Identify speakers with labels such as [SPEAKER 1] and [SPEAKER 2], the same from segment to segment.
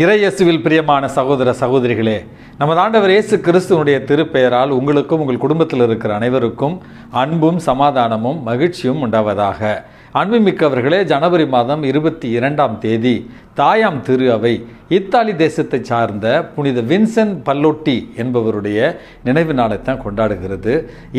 [SPEAKER 1] இறையேசுவில் பிரியமான சகோதர சகோதரிகளே நமது ஆண்டவர் இயேசு கிறிஸ்துவனுடைய திருப்பெயரால் உங்களுக்கும் உங்கள் குடும்பத்தில் இருக்கிற அனைவருக்கும் அன்பும் சமாதானமும் மகிழ்ச்சியும் உண்டாவதாக. அன்புமிக்கவர்களே ஜனவரி மாதம் இருபத்தி இரண்டாம் தேதி தாயாம் திரு அவை. இத்தாலி தேசத்தை சார்ந்த புனித வின்சென்ட் பல்லோட்டி என்பவருடைய நினைவு நாளைத்தான் கொண்டாடுகிறது.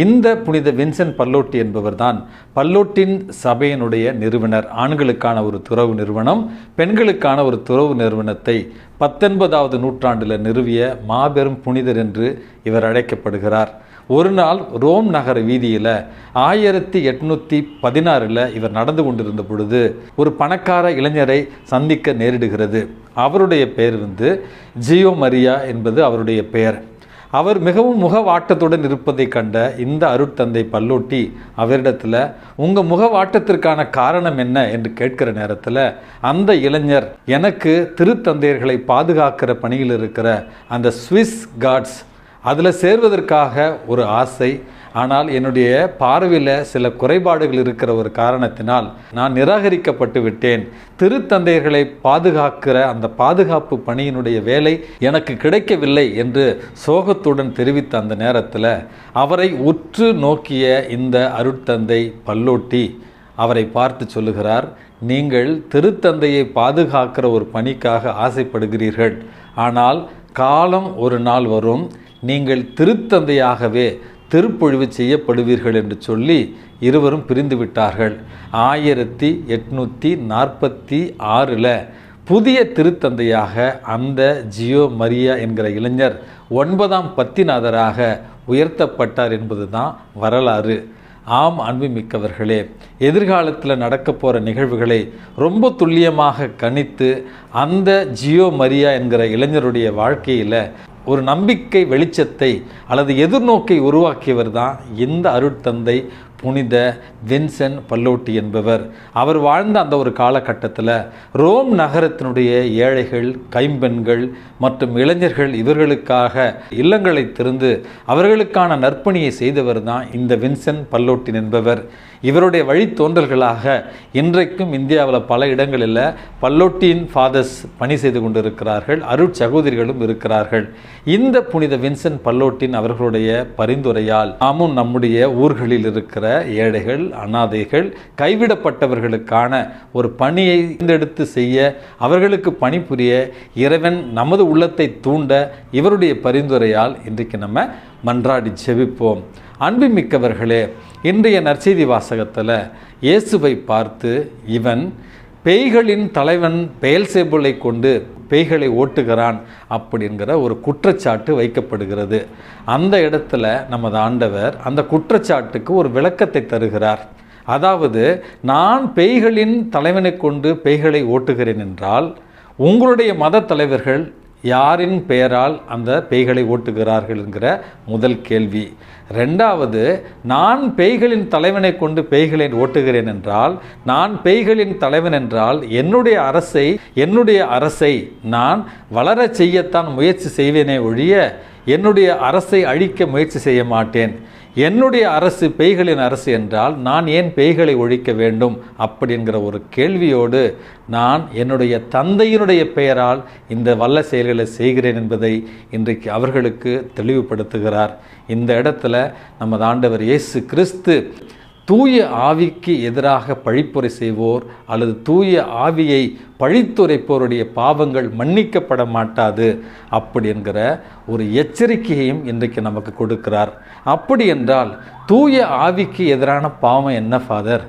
[SPEAKER 1] இந்த புனித வின்சென்ட் பல்லோட்டி என்பவர் தான் பல்லோட்டின் சபையினுடைய நிறுவனர். ஆண்களுக்கான ஒரு துறவு நிறுவனம் பெண்களுக்கான ஒரு துறவு நிறுவனத்தை பத்தொன்பதாவது நூற்றாண்டில் நிறுவிய மாபெரும் புனிதர் என்று இவர் அழைக்கப்படுகிறார். ஒரு நாள் ரோம் நகர வீதியில் ஆயிரத்தி எட்நூற்றி பதினாறில் இவர் நடந்து கொண்டிருந்த பொழுது ஒரு பணக்கார இளைஞரை சந்திக்க நேரிடுகிறது. அவருடைய பெயர் வந்து ஜியோ மரியா என்பது அவருடைய பெயர். அவர் மிகவும் முகவாட்டத்துடன் இருப்பதை கண்ட இந்த அருட்தந்தை பல்லோட்டி அவரிடத்தில் உங்கள் முகவாட்டத்திற்கான காரணம் என்ன? என்று கேட்கிற நேரத்தில் அந்த இளைஞர் எனக்கு திருத்தந்தையர்களை பாதுகாக்கிற பணியில் இருக்கிற அந்த ஸ்விஸ் கார்ட்ஸ் அதில் சேர்வதற்காக ஒரு ஆசை ஆனால் என்னுடைய பார்வையில் சில குறைபாடுகள் இருக்கிற ஒரு காரணத்தினால் நான் நிராகரிக்கப்பட்டு விட்டேன். திருத்தந்தையர்களை பாதுகாக்கிற அந்த பாதுகாப்பு பணியினுடைய வேலை எனக்கு கிடைக்கவில்லை என்று சோகத்துடன் தெரிவித்த அந்த நேரத்தில் அவரை உற்று நோக்கிய இந்த அருட்தந்தை பல்லோட்டி அவரை பார்த்து சொல்லுகிறார் நீங்கள் திருத்தந்தையை பாதுகாக்கிற ஒரு பணிக்காக ஆசைப்படுகிறீர்கள். ஆனால் காலம் ஒரு நாள் வரும். நீங்கள் திருத்தந்தையாகவே திருப்பொழிவு செய்யப்படுவீர்கள் என்று சொல்லி இருவரும் பிரிந்து விட்டார்கள். ஆயிரத்தி எட்நூற்றி நாற்பத்தி ஆறில் புதிய திருத்தந்தையாக அந்த ஜியோ மரியா என்கிற இளைஞர் ஒன்பதாம் பத்திநாதராக உயர்த்தப்பட்டார் என்பதுதான் வரலாறு. ஆம் அன்புமிக்கவர்களே எதிர்காலத்தில் நடக்க போகிற நிகழ்வுகளை ரொம்ப துல்லியமாக கணித்து அந்த ஜியோ மரியா என்கிற இளைஞருடைய வாழ்க்கையில் ஒரு நம்பிக்கை வெளிச்சத்தை அல்லது எதிர்நோக்கை உருவாக்கியவர் தான் இந்த அருட்தந்தை புனித வின்சென்ட் பல்லோட்டி என்பவர். அவர் வாழ்ந்த அந்த ஒரு காலகட்டத்தில் ரோம் நகரத்தினுடைய ஏழைகள் கைம்பெண்கள் மற்றும் இளைஞர்கள் இவர்களுக்காக இல்லங்களை திறந்து அவர்களுக்கான நற்பணியை செய்தவர் தான் இந்த வின்சென்ட் பல்லோட்டின் என்பவர். இவருடைய வழித்தோன்றல்களாக இன்றைக்கும் இந்தியாவில் பல இடங்களில் பல்லோட்டின் ஃபாதர்ஸ் பணி செய்து கொண்டிருக்கிறார்கள் அருட்சகோதரிகளும் இருக்கிறார்கள். இந்த புனித வின்சென்ட் பல்லோட்டின் அவர்களுடைய பரிந்துரையால் நாமும் நம்முடைய ஊர்களில் இருக்கிற ஏழைகள் அனாதைகள் கைவிடப்பட்டவர்களுக்கான ஒரு பணியை தேர்ந்தெடுத்து செய்ய அவர்களுக்கு பணிபுரிய இறைவன் நமது உள்ளத்தை தூண்ட இவருடைய பரிந்துரையால் இன்றைக்கு நம்ம மன்றாடி செவிப்போம் அன்புமிக்கவர்களே இன்றைய நற்செய்தி வாசகத்தில் இயேசுவை பார்த்து இவன் பேய்களின் தலைவன் பெயல்சேபுலை கொண்டு பேய்களை ஓட்டுகிறான் அப்படிங்கிற ஒரு குற்றச்சாட்டு வைக்கப்படுகிறது. அந்த இடத்துல நமது ஆண்டவர் அந்த குற்றச்சாட்டுக்கு ஒரு விளக்கத்தை தருகிறார். அதாவது நான் பேய்களின் தலைவனை கொண்டு பேய்களை ஓட்டுகிறேன் என்றால் உங்களுடைய மத தலைவர்கள் யாரின் பெயரால் அந்த பேய்களை ஓட்டுகிறார்கள் என்கிற முதல் கேள்வி. ரெண்டாவது நான் பேய்களின் தலைவனை கொண்டு பேய்களை ஓட்டுகிறேன் என்றால் நான் பேய்களின் தலைவன் என்றால் என்னுடைய அரசை என்னுடைய அரசை நான் வளர செய்யத்தான் முயற்சி செய்வேனே ஒழிய என்னுடைய அரசை அழிக்க முயற்சி செய்ய மாட்டேன். என்னுடைய அரசு பேய்களின் அரசு என்றால் நான் ஏன் பேய்களை ஒழிக்க வேண்டும் அப்படிங்கிற ஒரு கேள்வியோடு நான் என்னுடைய தந்தையினுடைய பெயரால் இந்த வல்ல செயல்களை செய்கிறேன் என்பதை இன்றைக்கு அவர்களுக்கு தெளிவுபடுத்துகிறார். இந்த இடத்துல நமது ஆண்டவர் இயேசு கிறிஸ்து தூய ஆவிக்கு எதிராக பழிப்புரை செய்வோர் அல்லது தூய ஆவியை பழித்துரைப்போருடைய பாவங்கள் மன்னிக்கப்பட மாட்டாது. அப்படி என்கிற ஒரு எச்சரிக்கையையும் இன்றைக்கு நமக்கு கொடுக்கிறார். அப்படி என்றால் தூய ஆவிக்கு எதிரான பாவம் என்ன ஃபாதர்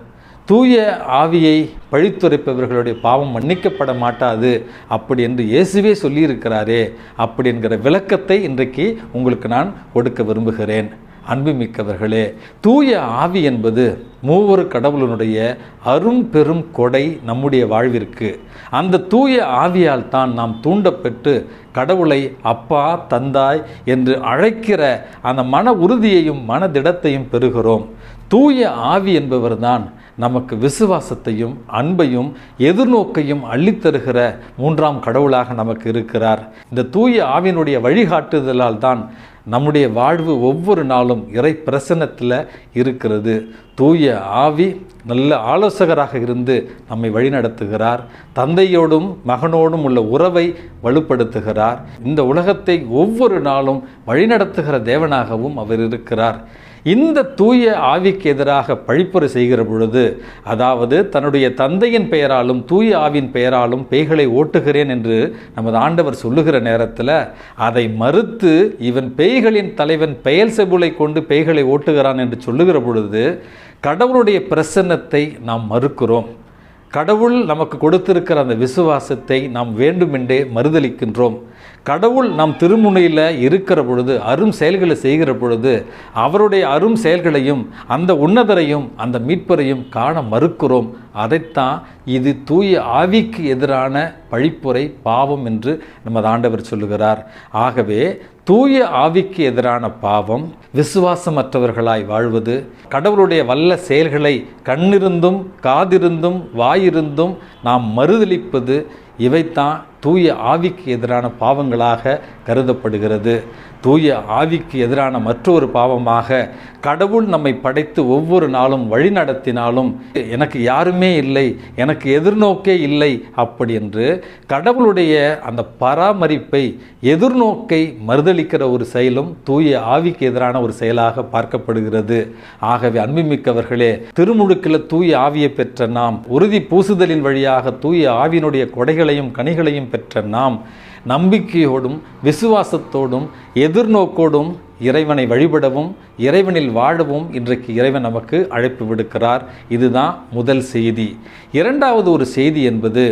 [SPEAKER 1] தூய ஆவியை பழித்துரைப்பவர்களுடைய பாவம் மன்னிக்கப்பட மாட்டாது. அப்படி என்று இயேசுவே சொல்லியிருக்கிறாரே. அப்படி என்கிற விளக்கத்தை இன்றைக்கு உங்களுக்கு நான் கொடுக்க விரும்புகிறேன். அன்புமிக்கவர்களே தூய ஆவி என்பது மூவொரு கடவுளினுடைய அரும் பெரும் கொடை நம்முடைய வாழ்விற்கு. அந்த தூய ஆவியால் தான் நாம் தூண்டப்பட்டு கடவுளை அப்பா தந்தாய் என்று அழைக்கிற அந்த மன உறுதியையும் மனதிடத்தையும் பெறுகிறோம். தூய ஆவி என்பவர்தான் நமக்கு விசுவாசத்தையும் அன்பையும் எதிர்நோக்கையும் அள்ளித்தருகிற மூன்றாம் கடவுளாக நமக்கு இருக்கிறார். இந்த தூய ஆவியினுடைய வழிகாட்டுதலால் தான் நம்முடைய வாழ்வு ஒவ்வொரு நாளும் இறை பிரசனத்தில் இருக்கிறது. தூய ஆவி நல்ல ஆலோசகராக இருந்து நம்மை வழிநடத்துகிறார். தந்தையோடும் மகனோடும் உள்ள உறவை வலுப்படுத்துகிறார். இந்த உலகத்தை ஒவ்வொரு நாளும் வழிநடத்துகிற தேவனாகவும் அவர் இருக்கிறார். இந்த தூய ஆவிக்கு எதிராக பழிப்புரை செய்கிற பொழுது அதாவது தன்னுடைய தந்தையின் பெயராலும் தூய ஆவின் பெயராலும் பேய்களை ஓட்டுகிறேன் என்று நமது ஆண்டவர் சொல்லுகிற நேரத்தில் அதை மறுத்து இவன் பேய்களின் தலைவன் பெயல் செபுலை கொண்டு பேய்களை ஓட்டுகிறான் என்று சொல்லுகிற பொழுது கடவுளுடைய பிரசன்னத்தை நாம் மறுக்கிறோம். கடவுள் நமக்கு கொடுத்திருக்கிற அந்த விசுவாசத்தை நாம் வேண்டுமென்றே மறுதளிக்கின்றோம். கடவுள் நம் திருமுனையில் இருக்கிற பொழுது அரும் செயல்களை செய்கிற பொழுது அவருடைய அரும் செயல்களையும் அந்த உன்னதரையும் அந்த மீட்பரையும் காண மறுக்கிறோம். அதைத்தான் இது தூய ஆவிக்கு எதிரான பழிப்புரை பாவம் என்று நமது ஆண்டவர் சொல்லுகிறார். ஆகவே தூய ஆவிக்கு எதிரான பாவம் விசுவாசமற்றவர்களாய் வாழ்வது கடவுளுடைய வல்ல செயல்களை கண்ணிருந்தும் காதிருந்தும் வாயிருந்தும் நாம் மறுதளிப்பது இவைத்தான் தூய ஆவிக்கு எதிரான பாவங்களாக கருதப்படுகிறது. தூய ஆவிக்கு எதிரான மற்றொரு பாவமாக கடவுள் நம்மை படைத்து ஒவ்வொரு நாளும் வழி நடத்தினாலும் எனக்கு யாருமே இல்லை எனக்கு எதிர்நோக்கே இல்லை அப்படி என்று கடவுளுடைய அந்த பராமரிப்பை எதிர்நோக்கை மறுதளிக்கிற ஒரு செயலும் தூய ஆவிக்கு எதிரான ஒரு செயலாக பார்க்கப்படுகிறது. ஆகவே அன்புமிக்கவர்களே திருமுழுக்கில் தூய ஆவியை பெற்ற நாம் உறுதி பூசுதலின் வழியாக தூய ஆவியினுடைய கொடைகளையும் கனிகளையும் பெற்ற நாம் நம்பிக்கையோடும் விசுவாசத்தோடும் எதிர்நோக்கோடும் இறைவனை வழிபடவும் இறைவனில் வாழவும் இன்றைக்கு இறைவன் நமக்கு அழைப்பு விடுக்கிறார். இதுதான் முதல் செய்தி. இரண்டாவது ஒரு செய்தி என்பது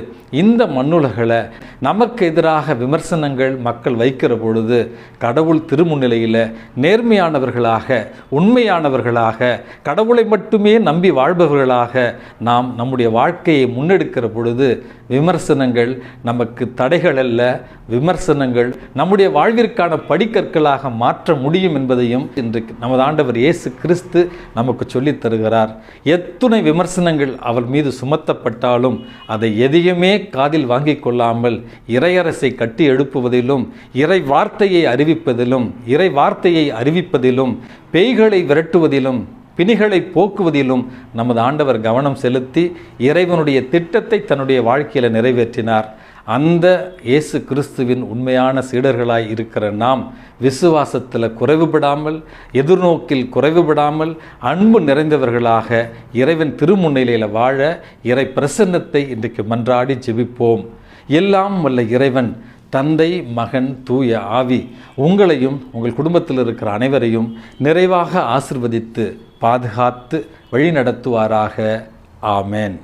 [SPEAKER 1] இந்த மண்ணுலகில் நமக்கு எதிராக விமர்சனங்கள் மக்கள் வைக்கிற பொழுது கடவுள் திருமுன்னிலையில் நேர்மையானவர்களாக உண்மையானவர்களாக கடவுளை மட்டுமே நம்பி வாழ்பவர்களாக நாம் நம்முடைய வாழ்க்கையை முன்னெடுக்கிற பொழுது விமர்சனங்கள் நமக்கு தடைகள் அல்ல. விமர்சனங்கள் நம்முடைய வாழ்விற்கான படிக்கற்களாக மாற்ற முடியும் என்பதையும் இன்றைக்கு நமது ஆண்டவர் இயேசு கிறிஸ்து நமக்கு சொல்லித் தருகிறார். எத்துணை விமர்சனங்கள் அவர் மீது சுமத்தப்பட்டாலும் அதை எதையுமே காதில் வாங்கிக் கொள்ளாமல் இறையரசை கட்டி எழுப்புவதிலும் இறை வார்த்தையை அறிவிப்பதிலும் இறை வார்த்தையை அறிவிப்பதிலும் பேய்களை விரட்டுவதிலும் பிணிகளை போக்குவதிலும் நமது ஆண்டவர் கவனம் செலுத்தி இறைவனுடைய திட்டத்தை தன்னுடைய வாழ்க்கையில் நிறைவேற்றினார். அந்த இயேசு கிறிஸ்துவின் உண்மையான சீடர்களாய் இருக்கிற நாம் விசுவாசத்தில் குறைவுபடாமல் எதிர்நோக்கில் குறைவுபடாமல் அன்பு நிறைந்தவர்களாக இறைவன் திருமுன்னிலையில் வாழ இறை பிரசன்னத்தை இன்றைக்கு மன்றாடி ஜெபிப்போம். எல்லாம் வல்ல இறைவன் தந்தை மகன் தூய ஆவி உங்களையும் உங்கள் குடும்பத்தில் இருக்கிற அனைவரையும் நிறைவாக ஆசிர்வதித்து பாதுகாத்து வழிநடத்துவாராக. ஆமேன்.